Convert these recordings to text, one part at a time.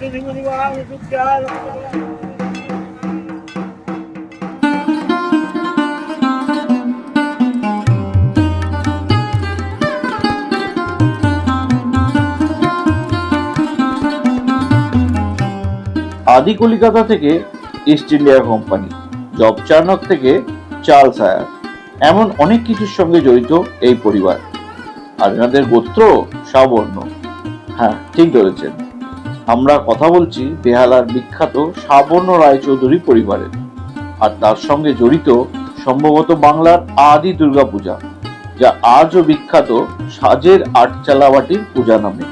আদি কলিকাতা থেকে East India Company Job Charnock থেকে চার্লস আয়ার এমন অনেক কিছুর সঙ্গে জড়িত এই পরিবার। আর এনাদের গোত্র সাবর্ণ। হ্যাঁ ঠিক ধরেছেন। আমরা কথা বলছি বেহালার বিখ্যাত সাবর্ণ রায়চৌধুরী পরিবারের। আর তার সঙ্গে জড়িত সম্ভবত বাংলার আদি দুর্গাপূজা, যা আজও বিখ্যাত সাজের আটচালাবাটির পূজা নামে।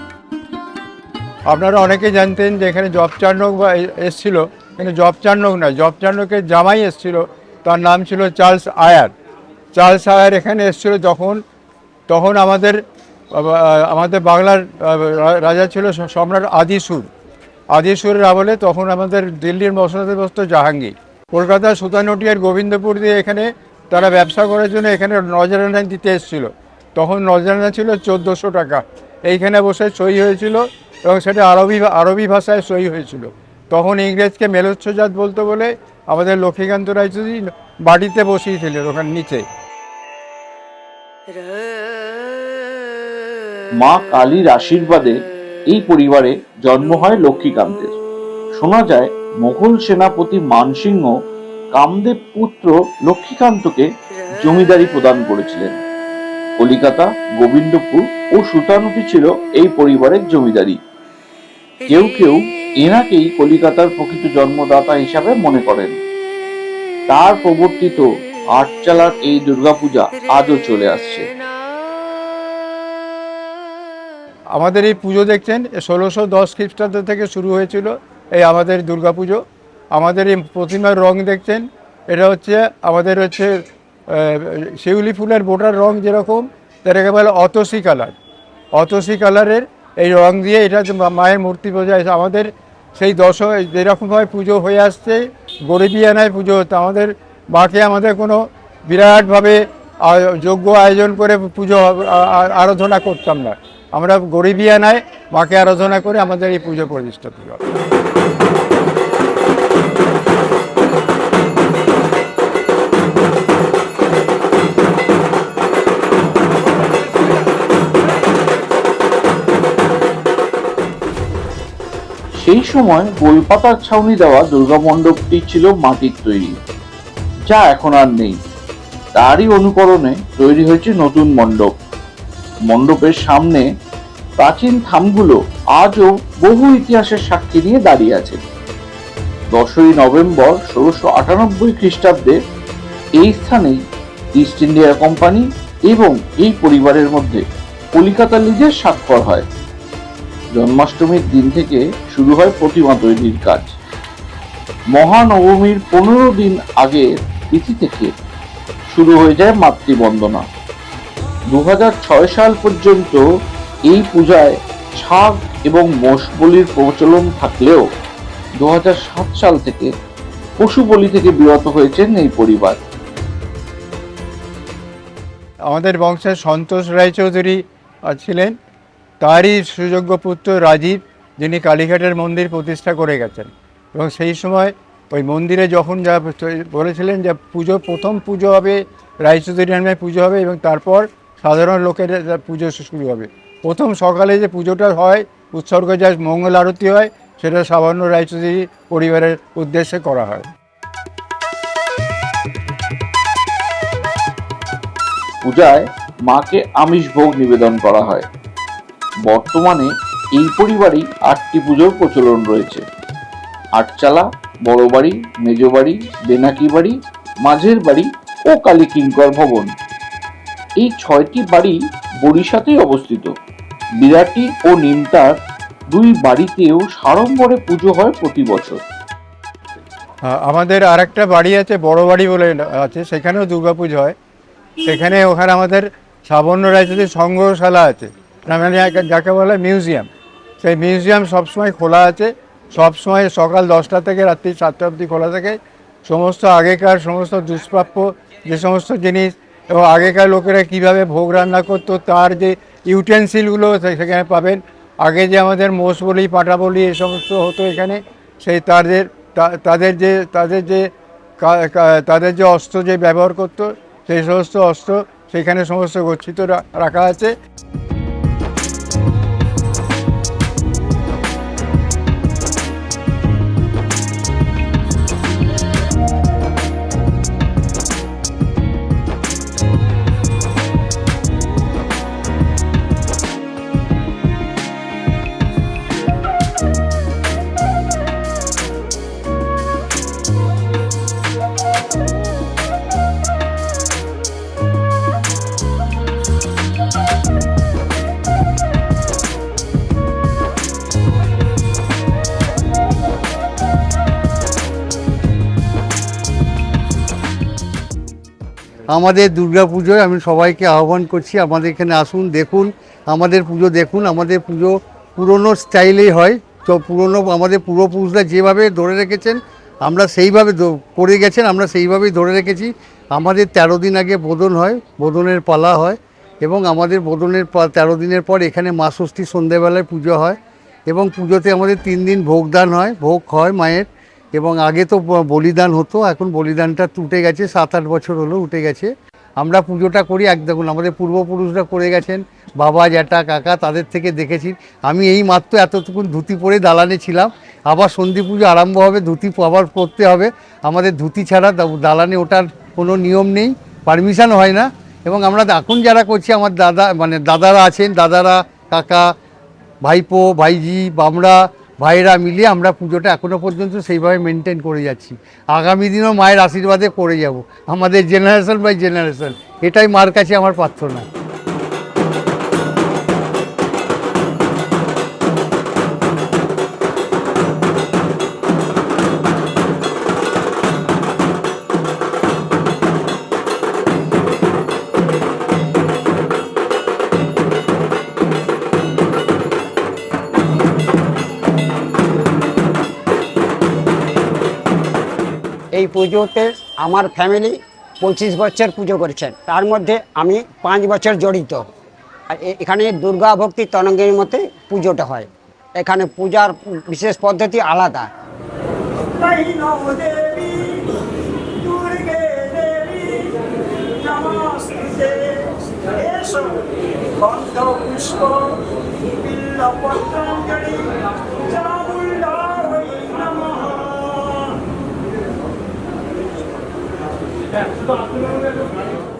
আপনারা অনেকে জানতেন যে এখানে জব চার্নক বা এসছিল, কিন্তু জব চার্নক না জব চার্নকের জামাই এসছিল, তার নাম ছিল চার্লস আয়ার। চার্লস আয়ার এখানে এসছিল যখন, তখন আমাদের আমাদের বাংলার রাজা ছিল সম্রাট আদিসুর। আদিসুরের আমলে তখন আমাদের দিল্লির মসনাদে জাহাঙ্গীর। কলকাতার সুতানটিয়ার গোবিন্দপুর দিয়ে এখানে তারা ব্যবসা করার জন্য এখানে নজরানা দিতে এসেছিল। তখন নজরানা ছিল চোদ্দোশো টাকা। এইখানে বসে সই হয়েছিল এবং সেটা আরবি আরবি ভাষায় সই হয়েছিল। তখন ইংরেজকে মেলোচ্ছজাত বলতো বলে আমাদের লক্ষ্মীকান্ত রায়চৌধুরী বাড়িতে বসিয়েছিলেন ওখানে নিচে। মা কালীর আশীর্বাদে এই পরিবারে জন্ম হয় লক্ষ্মীকান্তের। শোনা যায় মোগল সেনাপতি মানসিংহ কামদেব পুত্র লক্ষ্মীকান্তকে জমিদারি প্রদান করেছিলেন। কলিকাতা, গোবিন্দপুর ও সুতানুটি ছিল এই পরিবারের জমিদারি। কেউ কেউ এনাকেই কলিকাতার প্রকৃত জন্মদাতা হিসাবে মনে করেন। তার প্রবর্তিত আটচালার এই দুর্গাপূজা আজও চলে আসছে। আমাদের এই পুজো দেখছেন ষোলোশো দশ খ্রিস্টাব্দ থেকে শুরু হয়েছিল এই আমাদের দুর্গা পুজো। আমাদের এই প্রতিমার রং দেখছেন, এটা হচ্ছে, আমাদের হচ্ছে শিউলি ফুলের বোটার রং যেরকম তাটাকে বলে অতসি কালার। অতসি কালারের এই রং দিয়ে এটা মায়ের মূর্তি বোঝায়। আমাদের সেই দশ যেরকমভাবে পুজো হয়ে আসছে, গরিবিয়ানায় পুজো হতো আমাদের মাকে আমাদের কোনো বিরাটভাবে যজ্ঞ আয়োজন করে পুজো আরাধনা করতাম না। আমরা গরিবিয়ানায় মাকে আরাধনা করে, আমাদের এই পুজো প্রতিষ্ঠা করি। সেই সময় গোলপাতার ছাউনি দেওয়া দুর্গা মণ্ডপটি ছিল মাটির তৈরি, যা এখন আর নেই। তারই অনুকরণে তৈরি হয়েছে নতুন মণ্ডপ। মণ্ডপের সামনে প্রাচীন থামগুলো আজও বহু ইতিহাসের সাক্ষী নিয়ে দাঁড়িয়ে আছে। দশই নভেম্বর ষোলোশো আটানব্বই খ্রিস্টাব্দে এই স্থানেই ইস্ট ইন্ডিয়া কোম্পানি এবং এই পরিবারের মধ্যে কলিকাতা লিজের স্বাক্ষর হয়। জন্মাষ্টমীর দিন থেকে শুরু হয় প্রতিমা তৈরির কাজ। মহানবমীর পনেরো দিন আগে তিথি থেকে শুরু হয়ে যায় মাতৃবন্দনা। দু সাল পর্যন্ত এই পূজায় ছাগ এবং মোষ বলির প্রচলন থাকলেও দু সাল থেকে পশু বলি থেকে বিরত হয়েছেন এই পরিবার। আমাদের বংশের সন্তোষ রায়চৌধুরী ছিলেন। তারই সুযোগ্য পুত্র রাজীব, যিনি কালীঘাটের মন্দির প্রতিষ্ঠা করে গেছেন। এবং সেই সময় ওই মন্দিরে যখন যা বলেছিলেন যে পুজো, প্রথম পুজো হবে, রায়চৌধুরী নামে পুজো হবে এবং তারপর সাধারণ লোকের পুজো শুরু হবে। প্রথম সকালে যে পুজোটা হয়, উৎসর্গ যা মঙ্গল আরতি হয়, সেটা সামান্য রায়চৌধুরী পরিবারের উদ্দেশ্যে করা হয়। পূজায় মাকে আমিষ ভোগ নিবেদন করা হয়। বর্তমানে এই পরিবারেই আটটি পুজোর প্রচলন রয়েছে। আটচালা বড় বাড়ি মেজ বাড়ি বেনাকি বাড়ি মাঝের বাড়ি ও কালী কিঙ্কর ভবন। এই ছয়টি বাড়ি বরিশাতেই অবস্থিত। বিরাটি ও নিমতার দুই বাড়িতেও সাড়ম্বরে পুজো হয় প্রতি বছর। আমাদের আর একটা বাড়ি আছে, বড় বাড়ি বলে আছে, সেখানেও দুর্গাপুজো হয়। সেখানে ওখানে আমাদের সাবর্ণ রায়চৌধুরী সংগ্রহশালা আছে। মানে যাকে বলে মিউজিয়াম। সেই মিউজিয়াম সবসময় খোলা আছে। সবসময় সকাল দশটা থেকে রাত্রি সাতটা অবধি খোলা থাকে। সমস্ত আগেকার সমস্ত দুষ্প্রাপ্য যে সমস্ত জিনিস এবং আগেকার লোকেরা কীভাবে ভোগ রান্না করতো, তার যে ইউটেন্সিলগুলো সেখানে পাবেন। আগে যে আমাদের মোষ বলি, পাটা বলি, এ সমস্ত হতো এখানে। সেই তাদের তাদের যে তাদের যে তাদের যে অস্ত্র যে ব্যবহার করতো, সেই সমস্ত অস্ত্র সেখানে সমস্ত গচ্ছিত রাখা আছে। আমাদের দুর্গা পুজোয় আমি সবাইকে আহ্বান করছি, আমাদের এখানে আসুন, দেখুন, আমাদের পুজো দেখুন, আমাদের পুজো পুরনো স্টাইলেই হয়। তো পুরনো, আমাদের পূর্বপুরুষরা যেভাবে ধরে রেখেছেন, আমরা সেইভাবে করে গেছেন, আমরা সেইভাবেই ধরে রেখেছি। আমাদের তেরো দিন আগে বোদন হয়, বোদনের পালা হয় এবং আমাদের বোদনের তেরো দিনের পর এখানে মা ষষ্ঠী সন্ধেবেলায় পুজো হয় এবং পুজোতে আমাদের তিন দিন ভোগদান হয়, ভোগ হয় মায়ের। এবং আগে তো বলিদান হতো, এখন বলিদানটা উঠে গেছে, সাত আট বছর হলো উঠে গেছে। আমরা পুজোটা করি, এক দেখুন, আমাদের পূর্বপুরুষরা করে গেছেন, বাবা, জ্যাঠা, কাকা, তাদের থেকে দেখেছি। আমি এই মাত্র এতটুকুন ধুতি পরে দালানে ছিলাম। আবার সন্ধি পুজো আরম্ভ হবে, ধুতি আবার পরতে হবে। আমাদের ধুতি ছাড়া দালানে ওটার কোনো নিয়ম নেই, পারমিশন হয় না। এবং আমরা এখন যারা করছি, আমার দাদা মানে দাদারা আছেন, দাদারা, কাকা, ভাইপো, ভাইজি আমরা ভাইরা মিলিয়ে আমরা পুজোটা এখনও পর্যন্ত সেইভাবে মেনটেন করে যাচ্ছি। আগামী দিনও মায়ের আশীর্বাদে করে যাব। আমাদের জেনারেশন বাই জেনারেশন এটাই মার কাছে আমার প্রার্থনা। এই পুজোতে আমার ফ্যামিলি পঁচিশ বছর পুজো করেছেন। তার মধ্যে আমি পাঁচ বছর জড়িত। আর এখানে দুর্গা ভক্তি তরঙ্গের মতে পুজোটা হয়। এখানে পূজার বিশেষ পদ্ধতি আলাদা। পুষ্প 哎，知道知道。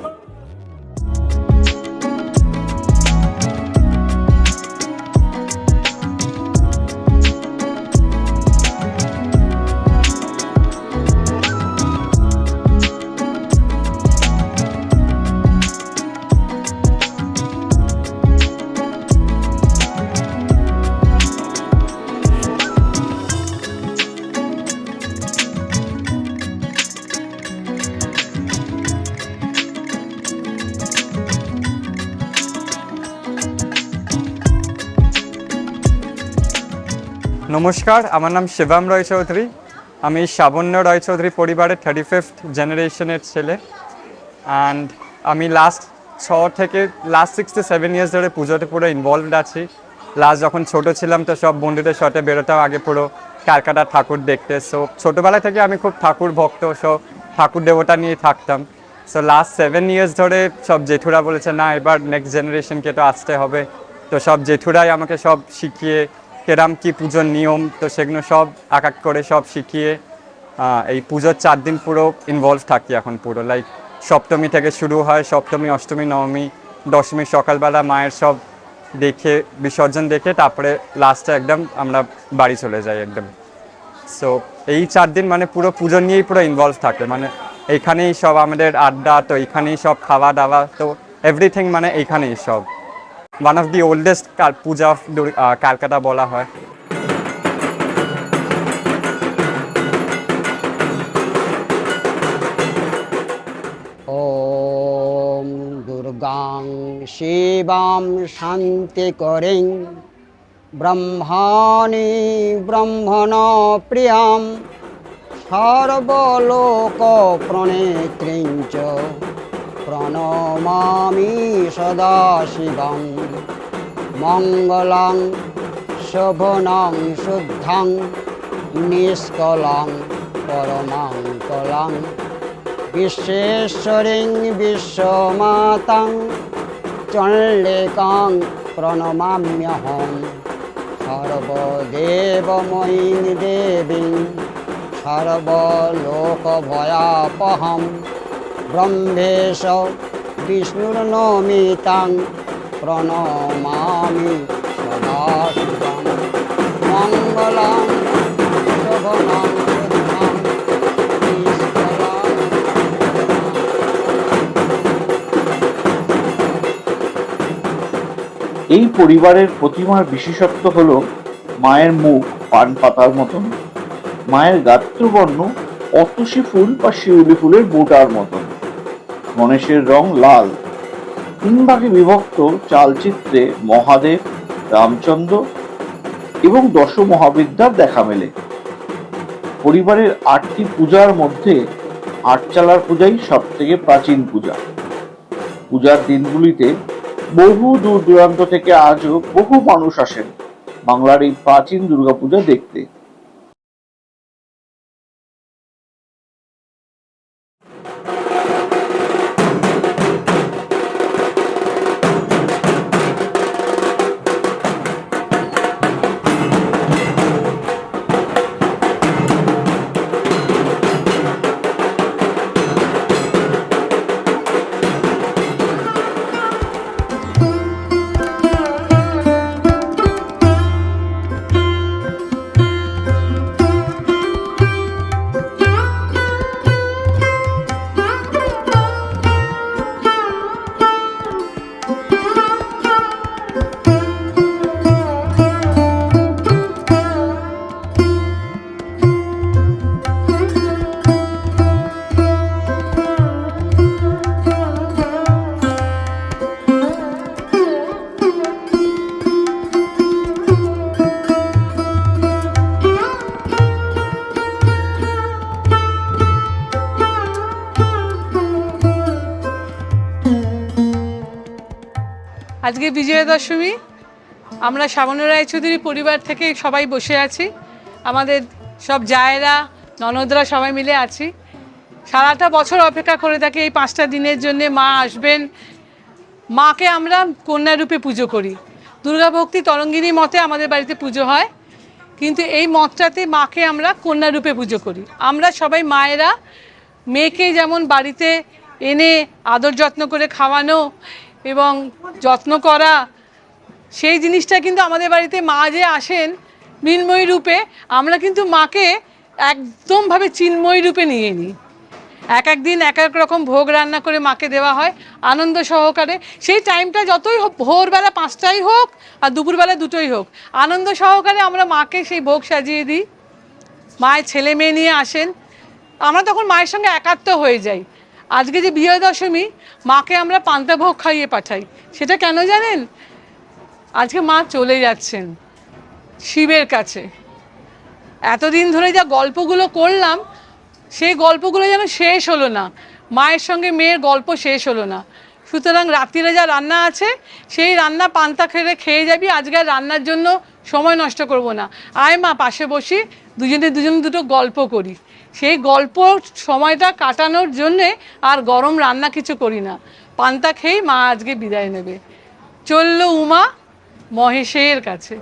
নমস্কার, আমার নাম শিবম রয় চৌধুরী। আমি সাবন্য রয় চৌধুরী পরিবারের থার্টি ফিফথ জেনারেশনের ছেলে। অ্যান্ড আমি লাস্ট ছ থেকে last six to seven years ধরে পুজোতে পুরো ইনভলভড আছি। লাস্ট যখন ছোট ছিলাম তো সব বন্ধুদের সাথে বেরোতাম, আগে পুরো ক্যালকাটা ঠাকুর দেখতে। সো ছোটোবেলা থেকে আমি খুব ঠাকুর ভক্ত সো ঠাকুর দেবতা নিয়ে থাকতাম। সো লাস্ট সেভেন ইয়ার্স ধরে সব জেঠুরা বলেছে, না, এবার নেক্সট জেনারেশনকে তো আসতে হবে। তো সব জেঠুরাই আমাকে সব শিখিয়ে কেরাম কি পুজোর নিয়ম, তো সেগুলো সব এক এক করে সব শিখিয়ে এই পুজোর চার দিন পুরো ইনভলভ থাকি এখন পুরো। লাইক সপ্তমী থেকে শুরু হয় সপ্তমী, অষ্টমী, নবমী, দশমী সকালবেলা মায়ের সব দেখে, বিসর্জন দেখে, তারপরে লাস্টে একদম আমরা বাড়ি চলে যাই একদম। সো এই চার দিন মানে পুরো পুজো নিয়েই পুরো ইনভলভ থাকে। মানে এইখানেই সব আমাদের আড্ডা, তো এইখানেই সব খাওয়া দাওয়া তো এভরিথিং মানে এইখানেই সব। One of the oldest puja of Calcutta বলা হয়। ওম শিবাম শান্তি করিং। ব্রহ্মাণি ব্রহ্মণ প্রিয়াম সর্বলোক প্রণেত্রিং চ প্রণমামি সদা শিবং। মঙ্গলং, শোভনং, শুদ্ধং, নিষ্কলং, পরমাং কলং। বিশ্বেশ্বরীং বিশ্বমাতাং, চণ্ডিকাং প্রণমাম্যহম সর্বদেবময়ীং দেবীং, সর্বলোকভয়াপহম। ব্রহ্মেশ বিষ্ণুর্নমিতাং প্রণমামি সদা শিবং মঙ্গলং শোভনং শুদ্ধং এই পরিবারের প্রতিমার বিশেষত্ব হল মায়ের মুখ পান পাতার মতন, মায়ের গাত্রবর্ণ অতসী ফুল বা শিউলি ফুলের বোটার মতন। গণেশের রং লাল। তিন ভাগে বিভক্ত চালচিত্রে মহাদেব, রামচন্দ্র এবং দশ মহাবিদ্যার দেখা মেলে। পরিবারের আটটি পূজার মধ্যে আটচালার পূজাই সব থেকে প্রাচীন পূজা। পূজার দিনগুলিতে বহু দূর দূরান্ত থেকে আজও বহু মানুষ আসেন। বাংলার এই প্রাচীন দুর্গাপূজা দেখতে। আজকে বিজয়া দশমী আমরা শ্যামন রায়চৌধুরী পরিবার থেকে সবাই বসে আছি। আমাদের সব জায়েরা, ননদরা সবাই মিলে আছি। সারাটা বছর অপেক্ষা করে থাকি এই পাঁচটা দিনের জন্য মা আসবেন। মাকে আমরা কন্যা রূপে পুজো করি। দুর্গাভক্তি তরঙ্গিনী মতে আমাদের বাড়িতে পুজো হয়। কিন্তু এই মতটাতে মাকে আমরা কন্যা রূপে পুজো করি। আমরা সবাই মায়েরা, মেয়েকে যেমন বাড়িতে এনে আদর যত্ন করে খাওয়ানো এবং যত্ন করা, সেই জিনিসটা কিন্তু আমাদের বাড়িতে মা যে আসেন মৃন্ময়ী রূপে, আমরা কিন্তু মাকে একদমভাবে চিন্ময়ী রূপে নিয়ে নিই। এক এক দিন এক এক রকম ভোগ রান্না করে মাকে দেওয়া হয়, আনন্দ সহকারে। সেই টাইমটা যতই হোক, ভোরবেলা পাঁচটাই হোক আর দুপুরবেলা দুটোই হোক, আনন্দ সহকারে আমরা মাকে সেই ভোগ সাজিয়ে দিই। মায়ের ছেলে মেয়ে নিয়ে আসেন। আমরা তখন মায়ের সঙ্গে একাত্ম হয়ে যাই। আজকে যে বিজয়া দশমী মাকে আমরা পান্তা ভোগ খাইয়ে পাঠাই। সেটা কেন জানেন? আজকে মা চলে যাচ্ছেন শিবের কাছে। এতদিন ধরে যা গল্পগুলো করলাম, সেই গল্পগুলো যেন শেষ হলো না। মায়ের সঙ্গে মেয়ের গল্প শেষ হলো না। সুতরাং রাত্রিরে যা রান্না আছে, সেই রান্না পান্তা খেয়ে খেয়ে যাবি, আজকে রান্নার জন্য সময় নষ্ট করব না। আয় মা, পাশে বসি, দুজনে দুজনে দুটো গল্প করি। সেই গল্প সময়টা কাটানোর জন্যে আর গরম রান্না কিছু করি না। পান্তা খেয়েই মা আজকে বিদায় নেবে। চলল উমা মহেশের কাছে।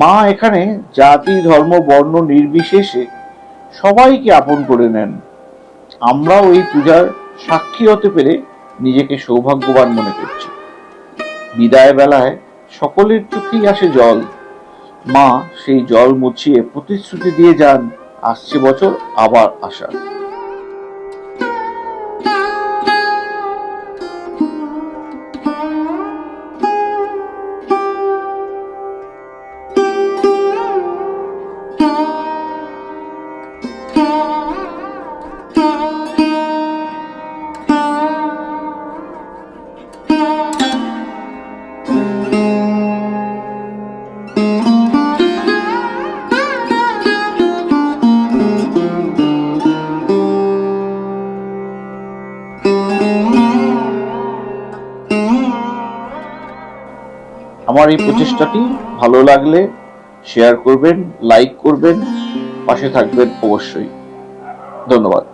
মা এখানে জাতি, ধর্ম, বর্ণ নির্বিশেষে সবাইকে আপন করে নেন। আমরাও এই পূজার সাক্ষী হতে পেরে নিজেকে সৌভাগ্যবান মনে করছি। বিদায় বেলায় সকলের চোখেই আসে জল। মা সেই জল মুছিয়ে প্রতিশ্রুতি দিয়ে যান, আসছে বছর আবার আসা আমার এই প্রচেষ্টাটি ভালো লাগলে শেয়ার করবেন লাইক করবেন পাশে থাকবেন অবশ্যই। ধন্যবাদ।